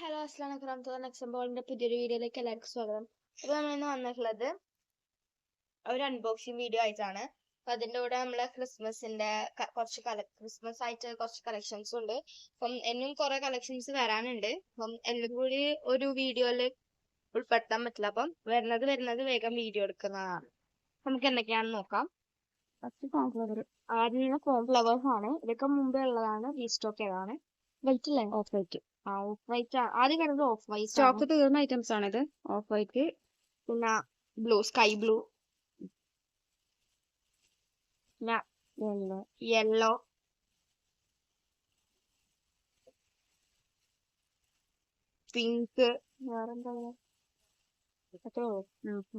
Hello അസ്ലാം വലൈക്കും എക്സംബോളിന്റെ പുതിയൊരു വീഡിയോയിലേക്ക് എല്ലാവർക്കും സ്വാഗതം അപ്പോൾ നമ്മൾ ഇന്ന് വന്നിട്ടുള്ളത് ഒരു അൺബോക്സിങ് വീഡിയോ ആയിട്ടാണ് അപ്പൊ അതിന്റെ കൂടെ നമ്മളെ ക്രിസ്മസിന്റെ കുറച്ച് കള ക്രിസ്മസ് ആയിട്ട് കുറച്ച് കളക്ഷൻസ് ഉണ്ട് അപ്പം എന്നും കുറെ കളക്ഷൻസ് വരാനുണ്ട് അപ്പം എല്ലാം കൂടി ഒരു വീഡിയോയിൽ ഉൾപ്പെടുത്താൻ പറ്റില്ല അപ്പം വരുന്നത് വരുന്നത് വേഗം വീഡിയോ എടുക്കുന്നതാണ് നമുക്ക് എന്തൊക്കെയാണെന്ന് നോക്കാം ഫസ്റ്റ് കോൺഫ്ലവർ ആദ്യം കോൺഫ്ലവേഴ്സ് ആണ് ഇതൊക്കെ മുമ്പേ ഉള്ളതാണ് റീസ്റ്റോക്ക് ചെയ്തതാണ് വൈറ്റ് അല്ലേ ഓഫ് വൈറ്റ് ആ ഓഫ് വൈറ്റ് ആദ്യം കണ്ടത് ഓഫ് വൈറ്റ് സ്റ്റോക്ക് തീർന്ന ഐറ്റംസ് ആണ് ഇത് ഓഫ് വൈറ്റ് പിന്നെ ബ്ലൂ സ്കൈ ബ്ലൂ. പിന്നെ യെല്ലോ. പിങ്ക്. വേറെന്താ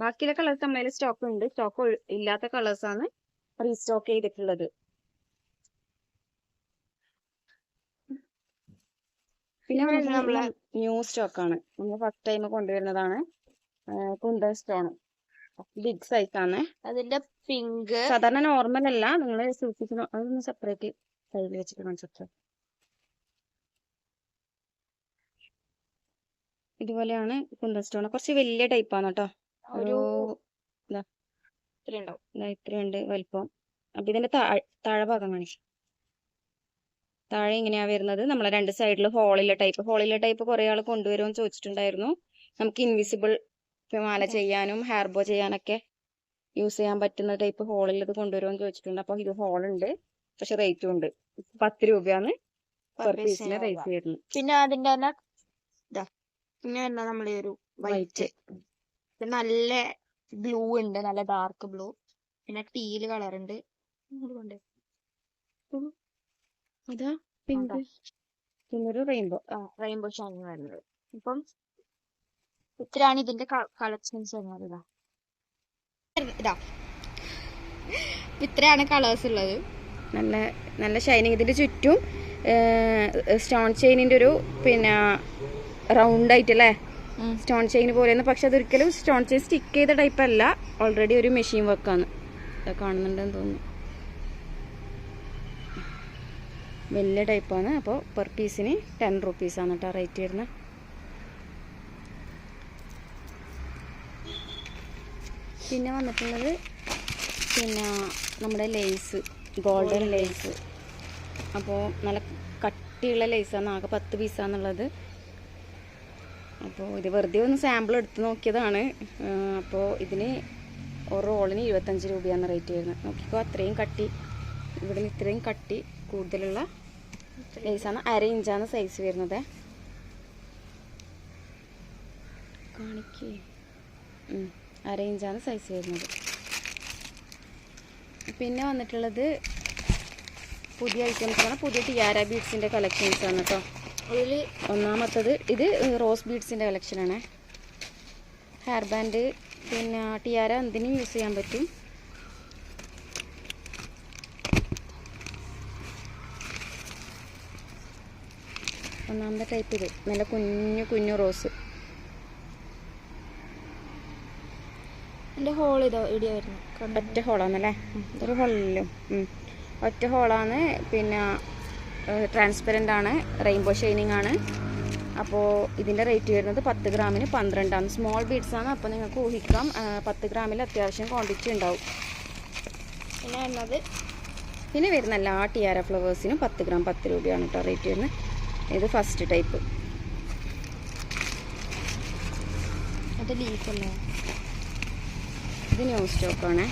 ബാക്കിയുള്ള കളേഴ്സ് നമ്മുടെ സ്റ്റോക്ക് ഉണ്ട്. സ്റ്റോക്ക് ഇല്ലാത്ത കളേഴ്സ് ആണ് റീസ്റ്റോക്ക് ചെയ്തിട്ടുള്ളത്. പിന്നെ നമ്മളെ ന്യൂ സ്റ്റോക്ക് ആണ് നമ്മൾ ഫസ്റ്റ് ടൈം കൊണ്ടുവരുന്നതാണ് കുന്തൻ സ്റ്റോൺ ബിഗ് സൈസ് ആണ്. അതിന്റെ പിങ്ക്. സാധാരണ നോർമൽ അല്ല. നിങ്ങൾ സൂക്ഷിക്കണം. അതൊന്ന് സെപ്പറേറ്റ് സൈഡിൽ വെച്ചിട്ട് കാണിച്ചു ഇതുപോലെയാണ് കുന്തൻ സ്റ്റോൺ കുറച്ച് വലിയ ടൈപ്പ് ആണ് കേട്ടോ ഒരു ഇതാ. ഇത്രയും ഇത്രയുണ്ട് വലിപ്പം. അപ്പൊ ഇതിന്റെ താഴ് താഴെ ഭാഗം കാണിച്ചു. താഴെ ഇങ്ങനെയാ വരുന്നത്? നമ്മളെ രണ്ട് സൈഡിൽ ഹോളിലെ ടൈപ്പ് ഹോളിലെ ടൈപ്പ് കുറെ ആൾ കൊണ്ടുവരുമെന്ന് ചോദിച്ചിട്ടുണ്ടായിരുന്നു. നമുക്ക് ഇൻവിസിബിൾ മാല ചെയ്യാനും ഹെയർ ബോ ചെയ്യാനൊക്കെ യൂസ് ചെയ്യാൻ പറ്റുന്ന ടൈപ്പ് ഹോളിൽ ഇത് കൊണ്ടുവരുമെന്ന് ചോദിച്ചിട്ടുണ്ട്. അപ്പൊ ഇത് ഹോളുണ്ട് പക്ഷെ റേറ്റും ഉണ്ട്. പത്ത് രൂപയാണ് പെർ പീസിന് റേറ്റ് വരുന്നത്. പിന്നെ അതിന്റെ തന്നെ പിന്നെ നമ്മളെ ഒരു വൈറ്റ് നല്ല ബ്ലൂ ഉണ്ട്. നല്ല ഡാർക്ക് ബ്ലൂ പിന്നെ ടീൽ കളർ ഉണ്ട്. ഇതാ പിങ്ക്. പിന്നൊരു റെയിൻബോ റെയിൻബോ ഷൈനിങ് വരുന്നത്. ഇപ്പം ഇത്രയാണ് ഇതിന്റെ കളക്ഷൻസ് വരുന്നത് ഇതാ ഇതാ. ഇത്രയാണ് കളേഴ്സ് ഉള്ളത്. നല്ല നല്ല ഷൈനിങ്. ഇതിന്റെ ചുറ്റും സ്റ്റോൺ ചെയിനിന്റെ ഒരു പിന്നെ റൗണ്ട് ആയിട്ട് അല്ലേ സ്റ്റോൺ ചെയിൻ പോലെയാണ്. പക്ഷെ അതൊരിക്കലും സ്റ്റോൺ ചെയിൻ സ്റ്റിക്ക് ചെയ്ത ടൈപ്പ് അല്ല. ഓൾറെഡി ഒരു മെഷീൻ വർക്കാണ് കാണുന്നുണ്ടെന്ന് തോന്നുന്നു. വലിയ ടൈപ്പാണ്. അപ്പോൾ പെർ പീസിന് ടെൻ റുപ്പീസാണ് കേട്ടോ റേറ്റ് വരുന്നത് പിന്നെ വന്നിട്ടുള്ളത് പിന്നെ നമ്മുടെ ലേസ് ഗോൾഡൻ ലേസ് അപ്പോൾ നല്ല കട്ടിയുള്ള ലേസാണ് ആകെ പത്ത് പീസാന്നുള്ളത് അപ്പോൾ ഇത് വെറുതെ ഒന്ന് സാമ്പിൾ എടുത്ത് നോക്കിയതാണ്. അപ്പോൾ ഇതിന് ഒരു റോളിന് ഇരുപത്തഞ്ച് രൂപയാണ് റേറ്റ് വരുന്നത്. നോക്കിക്കോ അത്രയും കട്ടി. ഇവിടെ നിന്ന് ഇത്രയും കട്ടി കൂടുതലുള്ള ലേസാണ് അര ഇഞ്ചാണ് സൈസ് വരുന്നത്. കാണിക്കേ. അര ഇഞ്ചാണ് സൈസ് വരുന്നത്. പിന്നെ വന്നിട്ടുള്ളത് പുതിയ ഐറ്റംസ് ആണ്. പുതിയ ടിയാര ബീഡ്സിന്റെ കളക്ഷൻസ് ആണ് കേട്ടോ അതിൽ ഒന്നാമത്തത് ഇത് റോസ് ബീഡ്സിന്റെ കളക്ഷനാണ് ഹെയർ ബാൻഡ് പിന്നെ ടിയാര എന്തിനും യൂസ് ചെയ്യാൻ പറ്റും. ഒന്നാമത്തെ ടൈപ്പ് ഇത്. നല്ല കുഞ്ഞു കുഞ്ഞു റോസ് എന്റെ ഹോൾ ഇതോ ഇടിയ വരുന്നത്? ഒറ്റ ഹോളാണല്ലേ ഒരു ഹോളിലും ഒറ്റ ഹോളാണ് പിന്നെ ട്രാൻസ്പെറന്റ് ആണ്. റെയിൻബോ ഷൈനിങ് ആണ്. അപ്പോൾ ഇതിന്റെ റേറ്റ് വരുന്നത് പത്ത് ഗ്രാമിന് പന്ത്രണ്ടാണ്. സ്മോൾ ബീഡ്സ് ആണ്. അപ്പോൾ നിങ്ങൾക്ക് ഊഹിക്കാം. പത്ത് ഗ്രാമിൽ അത്യാവശ്യം ക്വാണ്ടിറ്റി ഉണ്ടാവും. പിന്നെ വരുന്നത്? പിന്നെ വരുന്ന എല്ലാ ടിയാര ഫ്ലവേഴ്സിനും പത്ത് ഗ്രാം പത്ത് രൂപയാണ് കേട്ടോ റേറ്റ് വരുന്നത്. ഇത് ഫസ്റ്റ് ടൈപ്പ് അത് ലീഫ് അല്ലേ? ഇത് ന്യൂ സ്റ്റോക്കാണേ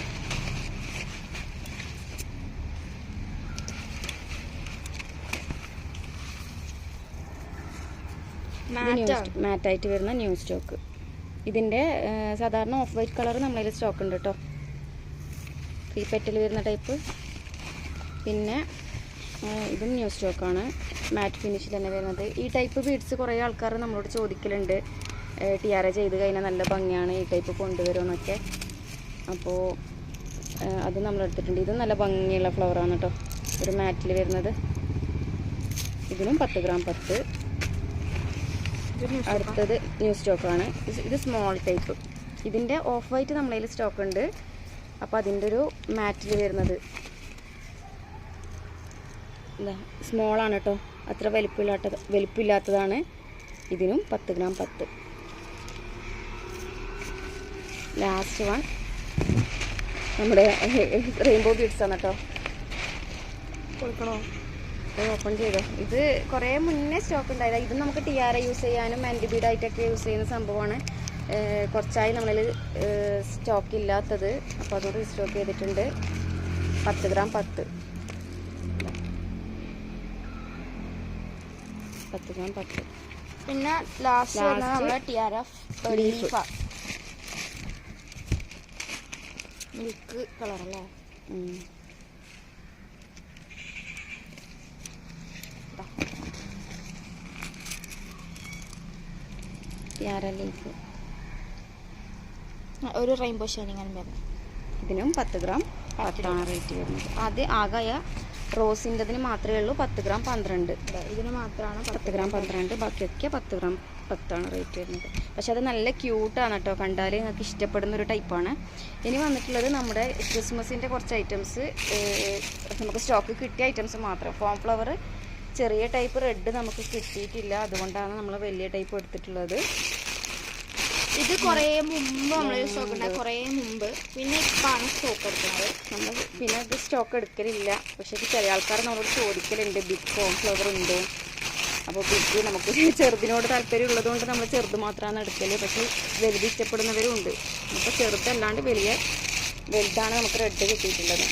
മാറ്റായിട്ട് വരുന്ന ന്യൂ സ്റ്റോക്ക് ഇതിന്റെ സാധാരണ ഓഫ് വൈറ്റ് കളർ നമ്മളതിൽ സ്റ്റോക്ക് ഉണ്ട് കേട്ടോ ഈ പെറ്റൽ വരുന്ന ടൈപ്പ് പിന്നെ ഇതും ന്യൂ സ്റ്റോക്കാണ് മാറ്റ് ഫിനിഷിൽ തന്നെ വരുന്നത്. ഈ ടൈപ്പ് ബീഡ്സ് കുറേ ആൾക്കാർ നമ്മളോട് ചോദിക്കലുണ്ട്. ടി ആർ എ ചെയ്ത് കഴിഞ്ഞാൽ നല്ല ഭംഗിയാണ് ഈ ടൈപ്പ് കൊണ്ടുവരുമെന്നൊക്കെ. അപ്പോൾ അത് നമ്മൾ എടുത്തിട്ടുണ്ട്. ഇതും നല്ല ഭംഗിയുള്ള ഫ്ലവറാണ് കേട്ടോ ഒരു മാറ്റിൽ വരുന്നത്. ഇതിനും പത്ത് ഗ്രാം പത്ത്. അടുത്തത് ന്യൂ സ്റ്റോക്കാണ് ഇത് സ്മോൾ ടൈപ്പ് ഇതിന്റെ ഓഫ് വൈറ്റ് നമ്മളതിൽ സ്റ്റോക്ക് ഉണ്ട്. അപ്പോൾ അതിന്റെ ഒരു മാറ്റിൽ വരുന്നത്. സ്മോൾ ആണ് കേട്ടോ അത്ര വലിപ്പമില്ലാത്ത വലിപ്പമില്ലാത്തതാണ് ഇതിനും പത്ത് ഗ്രാം പത്ത്. ലാസ്റ്റ് വൺ നമ്മുടെ റെയിൻബോ ബീഡ്സ് ആണ് കേട്ടോ കൊടുക്കണോ? ഓപ്പൺ ചെയ്തോ? ഇത് കുറേ മുന്നേ സ്റ്റോക്ക് ഉണ്ടായതാണ് ഇത് നമുക്ക് ടി ആർ യൂസ് ചെയ്യാനും ആന്റി ആയിട്ടൊക്കെ യൂസ് ചെയ്യുന്ന സംഭവമാണ്. കുറച്ചായി നമ്മളിൽ സ്റ്റോക്ക് ഇല്ലാത്തത്. അപ്പോൾ അതുകൊണ്ട് സ്റ്റോക്ക് ചെയ്തിട്ടുണ്ട്. പത്ത് ഗ്രാം പത്ത്. പത്ത് ഗ്രാം പത്ത്. പിന്നെ ലാസ്റ്റ് Last നമ്മുടെ T R F leaf. Milk colour അല്ലേ? ഉം. ടിയാര ലീഫ് ഒരു റെയിൻബോ ഷൈനിങ് ആണ് വരുന്നത്. ഇതിനും പത്ത് ഗ്രാം പത്താണ് റേറ്റ് വരുന്നത്. അത് ആകെ റോസിന്റെതിന് മാത്രമേ ഉള്ളൂ പത്ത് ഗ്രാം പന്ത്രണ്ട്. ഇതിന് മാത്രമാണ് പത്ത് ഗ്രാം പന്ത്രണ്ട് ബാക്കിയൊക്കെ പത്ത് ഗ്രാം പത്താണ് റേറ്റ് വരുന്നത്. പക്ഷെ അത് നല്ല ക്യൂട്ടാണ് കേട്ടോ കണ്ടാൽ നിങ്ങൾക്ക് ഇഷ്ടപ്പെടുന്ന ഒരു ടൈപ്പാണ് ഇനി വന്നിട്ടുള്ളത് നമ്മുടെ ക്രിസ്മസിന്റെ കുറച്ച് ഐറ്റംസ് നമുക്ക് സ്റ്റോക്ക് കിട്ടിയ ഐറ്റംസ് മാത്രം. ഫോം ഫ്ലവർ ചെറിയ ടൈപ്പ് റെഡ് നമുക്ക് കിട്ടിയിട്ടില്ല. അതുകൊണ്ടാണ് നമ്മൾ വലിയ ടൈപ്പ് എടുത്തിട്ടുള്ളത്. ഇത് കുറേ മുമ്പ് നമ്മൾ സ്റ്റോക്ക് ഉണ്ടായി കുറേ മുമ്പ്. പിന്നെ ഇപ്പാണ് സ്റ്റോക്ക് എടുക്കുന്നത്. നമ്മൾ പിന്നെ ഇത് സ്റ്റോക്ക് എടുക്കലില്ല. പക്ഷേ ചെറിയ ആൾക്കാർ നമ്മളോട് ചോദിക്കലുണ്ട്. ബിഗ് ഫോം ഫ്ലവർ ഉണ്ടോ? അപ്പോൾ ബിഗ് നമുക്ക് ചെറുതിനോട് താല്പര്യം ഉള്ളതുകൊണ്ട് നമ്മൾ ചെറുത് മാത്രമാണ് എടുക്കൽ. പക്ഷേ വലുത് ഇഷ്ടപ്പെടുന്നവരും ഉണ്ട്. അപ്പോൾ ചെറുതല്ലാണ്ട് വലിയ വലുതാണ് നമുക്ക് റെഡ് കിട്ടിയിട്ടുള്ളത്.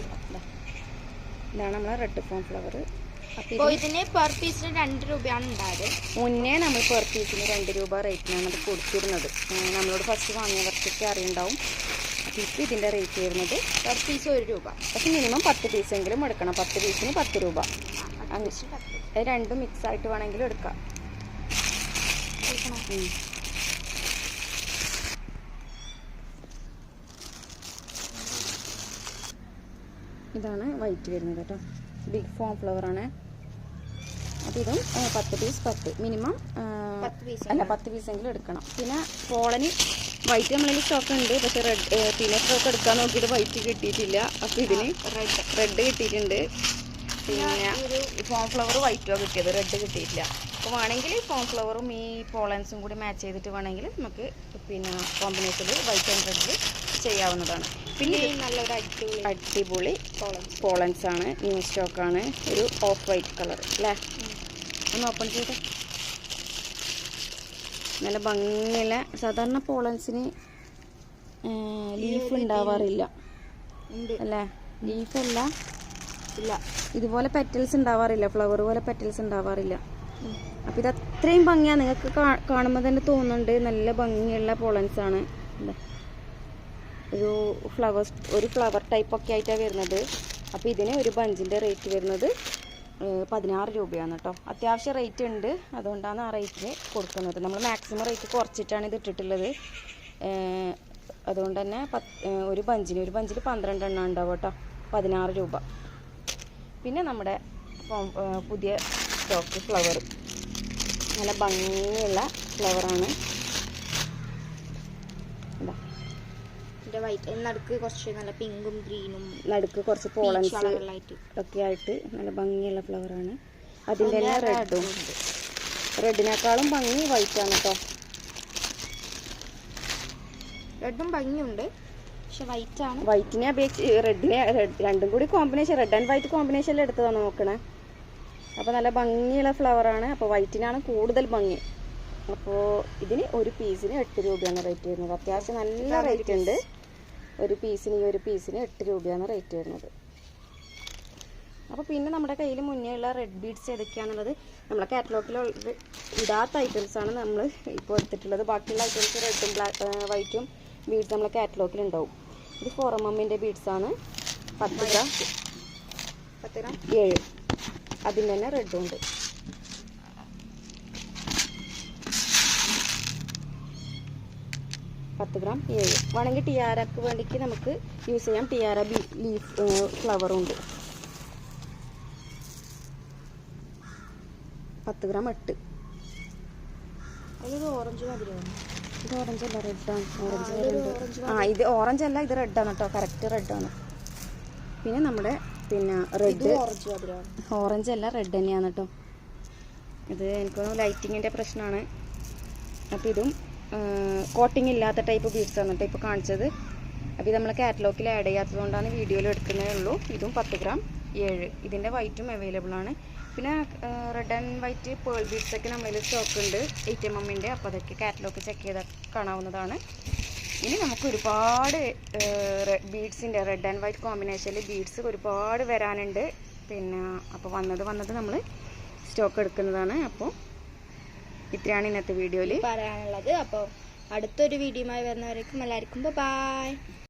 ഇതാ. ഇതാണ് നമ്മളെ റെഡ് ഫോം ഫ്ലവർ അപ്പോൾ അപ്പോൾ ഇത് ഇതിന് പെർ പീസിന് രണ്ട് രൂപയാണ് ഉണ്ടായത്. മുന്നേ നമ്മൾ പെർ പീസിന് രണ്ട് രൂപ റേറ്റിനാണ് അത് കൊടുത്തിരുന്നത്. നമ്മളോട് ഫസ്റ്റ് വാങ്ങിയവർക്കൊക്കെ അറിയുണ്ടാവും. അപ്പോൾ ഇപ്പോൾ ഇതിന്റെ റേറ്റ് വരുന്നത് പെർ പീസ് ഒരു രൂപ. പക്ഷേ മിനിമം പത്ത് പീസെങ്കിലും എടുക്കണം. പത്ത് പീസിന് പത്ത് രൂപ. അങ്ങനെ രണ്ടും മിക്സ് ആയിട്ട് വേണമെങ്കിലും എടുക്കാം? ഇതാണ് വൈറ്റ് വരുന്നത് കേട്ടോ. ബിഗ് ഫോം ഫ്ലവർ ആണ്. അപ്പോൾ ഇതും പത്ത് പീസ് പത്ത്. മിനിമം പത്ത് പീസ് അല്ല പത്ത് പീസെങ്കിലും എടുക്കണം. പിന്നെ പോളന് വൈറ്റ് നമ്മളിൽ സ്റ്റോക്ക് ഉണ്ട്. പക്ഷെ റെഡ് പിന്നെ സ്റ്റോക്ക് എടുക്കാൻ നോക്കിയിട്ട് വൈറ്റ് കിട്ടിയിട്ടില്ല. അപ്പോൾ ഇതിന് റെഡ് റെഡ് കിട്ടിയിട്ടുണ്ട്. പിന്നെ ഒരു ഫോം ഫ്ലവർ വൈറ്റോ കിട്ടിയത്. റെഡ് കിട്ടിയിട്ടില്ല. അപ്പോൾ വേണമെങ്കിൽ ഫോം ഫ്ലവറും ഈ പോളൻസും കൂടി മാച്ച് ചെയ്തിട്ട് വേണമെങ്കിൽ നമുക്ക് പിന്നെ കോമ്പിനേഷൻ വൈറ്റ് ആൻഡ് റെഡിൽ ചെയ്യാവുന്നതാണ്. പിന്നെ നല്ലൊരു അടിപൊളി അടിപൊളി പോളൻസ് പോളൻസ് ആണ്. ന്യൂ സ്റ്റോക്കാണ് ഒരു ഓഫ് വൈറ്റ് കളർ അല്ലേ ഒന്ന് ഓപ്പൺ ചെയ്ത്. നല്ല ഭംഗിയില്ല സാധാരണ പോളൻസിന് ലീഫ് ഉണ്ടാവാറില്ല. ഉണ്ട്. അല്ലേ? ലീഫല്ല ഇല്ല. ഇതുപോലെ പെറ്റൽസ് ഉണ്ടാവാറില്ല. ഫ്ലവർ പോലെ പെറ്റൽസ് ഉണ്ടാവാറില്ല. അപ്പം ഇത് അത്രയും ഭംഗിയാണ് നിങ്ങൾക്ക് കാണുമ്പോൾ തന്നെ തോന്നുന്നുണ്ട്. നല്ല ഭംഗിയുള്ള പോളൻസ് ആണ്. ഒരു ഫ്ലവർ ഒരു ഫ്ലവർ ടൈപ്പ് ഒക്കെ ആയിട്ടാണ് വരുന്നത്. അപ്പോൾ ഇതിന് ഒരു ബഞ്ചിന്റെ റേറ്റ് വരുന്നത് പതിനാറ് രൂപയാണ് കേട്ടോ. അത്യാവശ്യം റേറ്റ് ഉണ്ട്. അതുകൊണ്ടാണ് ആ റേറ്റ് കൊടുക്കുന്നത്. നമ്മൾ മാക്സിമം റേറ്റ് കുറച്ചിട്ടാണ് ഇത് ഇട്ടിട്ടുള്ളത്. അതുകൊണ്ട് തന്നെ ഒരു ബഞ്ചിന് ഒരു ബഞ്ചിൽ പന്ത്രണ്ട് എണ്ണം ഉണ്ടാവും കേട്ടോ. പതിനാറ് രൂപ. പിന്നെ നമ്മുടെ പുതിയ സ്റ്റോക്ക് ഫ്ലവർ നല്ല ഭംഗിയുള്ള ഫ്ലവറാണ് ഇതിന്റെ വൈറ്റ് നടുക്ക് കുറച്ച് നല്ല പിങ്കും ഗ്രീനും നടുക്ക് കുറച്ച് പോളൻസ് ഒക്കെ ആയിട്ട് നല്ല ഭംഗിയുള്ള ഫ്ലവർ ആണ്. അതിന്റെ തന്നെ റെഡും റെഡിനേക്കാളും ഭംഗി വൈറ്റ് ആണ് കേട്ടോ റെഡും ഭംഗിയുണ്ട്. പക്ഷെ വൈറ്റ് ആണ്. വൈറ്റിനെ അപേക്ഷിച്ച് റെഡിനെ രണ്ടും കൂടി കോമ്പിനേഷൻ റെഡ് ആൻഡ് വൈറ്റ് കോമ്പിനേഷനിൽ എടുത്തതാണ് നോക്കണേ. അപ്പോൾ നല്ല ഭംഗിയുള്ള ഫ്ലവർ ആണ്. അപ്പോൾ വൈറ്റിനാണ് കൂടുതൽ ഭംഗി. അപ്പോൾ ഇതിന് ഒരു പീസിന് എട്ട് രൂപയാണ് റേറ്റ് വരുന്നത്. അത്യാവശ്യം നല്ല റേറ്റ് ഉണ്ട്. ഒരു പീസിന് ഈ ഒരു പീസിന് എട്ട് രൂപയാണ് റേറ്റ് വരുന്നത്. അപ്പോൾ പിന്നെ നമ്മുടെ കയ്യിൽ മുന്നേ ഉള്ള റെഡ് ബീഡ്സ് ഏതൊക്കെയാണെന്നുള്ളത് നമ്മളെ കാറ്റലോഗിൽ ഇടാത്ത ഐറ്റംസ് ആണ് നമ്മൾ ഇപ്പോൾ എടുത്തിട്ടുള്ളത്. ബാക്കിയുള്ള ഐറ്റംസ് റെഡും ബ്ലാക്ക് വൈറ്റും ബീഡ്സ് നമ്മളെ കാറ്റലോഗിൽ ഉണ്ടാവും ഇത് ഫോറമമ്മിന്റെ ബീഡ്സ് ആണ്. പത്ത് ഗ്രാം പത്ത് ഗ്രാം ഏഴ്. അതിന് തന്നെ റെഡും ഉണ്ട്. പത്ത് ഗ്രാം ഏഴ് വേണമെങ്കിൽ ടിയാരക്ക് വേണ്ടിക്ക് നമുക്ക് യൂസ് ചെയ്യാം. ടിയാര ബി ലീഫ് ഫ്ലവറും ഉണ്ട്. പത്ത് ഗ്രാം എട്ട്. അതിലൊരു ഓറഞ്ച് മധുരമാണ് ഇത് ഓറഞ്ച് അല്ല റെഡാണ് ഓറഞ്ച് ആ, ഇത് ഓറഞ്ച് അല്ല ഇത് റെഡാണ് കേട്ടോ കറക്റ്റ് റെഡാണ് പിന്നെ നമ്മുടെ പിന്നെ റെഡ് ഓറഞ്ച് അല്ല റെഡ് തന്നെയാണ് കേട്ടോ ഇത് എനിക്ക് തോന്നുന്നു ലൈറ്റിങ്ങിന്റെ പ്രശ്നമാണ് അപ്പോൾ ഇതും കോട്ടിങ് ഇല്ലാത്ത ടൈപ്പ് ബീഡ്സ് ആണ് കേട്ടോ ഇപ്പോൾ കാണിച്ചത്. അപ്പോൾ ഇത് നമ്മൾ കാറ്റലോഗിൽ ആഡ് ചെയ്യാത്തതുകൊണ്ടാണ് വീഡിയോയിൽ എടുക്കുന്നതേ ഉള്ളൂ. ഇതും പത്ത് ഗ്രാം ഏഴ്. ഇതിന്റെ വൈറ്റും അവൈലബിൾ ആണ്. പിന്നെ red and white pearl beads ഒക്കെ നമ്മളിൽ സ്റ്റോക്ക് ഉണ്ട്. എയ്റ്റ് എം എമ്മിന്റെ അപ്പോൾ അതൊക്കെ കാറ്റലോഗ് ചെക്ക് ചെയ്താൽ കാണാവുന്നതാണ്. ഇനി നമുക്ക് ഒരുപാട് ബീഡ്സിന്റെ റെഡ് ആൻഡ് വൈറ്റ് കോമ്പിനേഷനിൽ ബീഡ്സ് ഒരുപാട് വരാനുണ്ട്. പിന്നെ അപ്പോൾ വന്നത് വന്നത് നമ്മൾ സ്റ്റോക്ക് എടുക്കുന്നതാണ്. അപ്പോൾ ഇത്രയാണ് ഇന്നത്തെ വീഡിയോയിൽ പറയാനുള്ളത്. അപ്പോൾ അടുത്തൊരു വീഡിയോയുമായി വരുന്നവരേക്കും എല്ലാവർക്കും ബൈ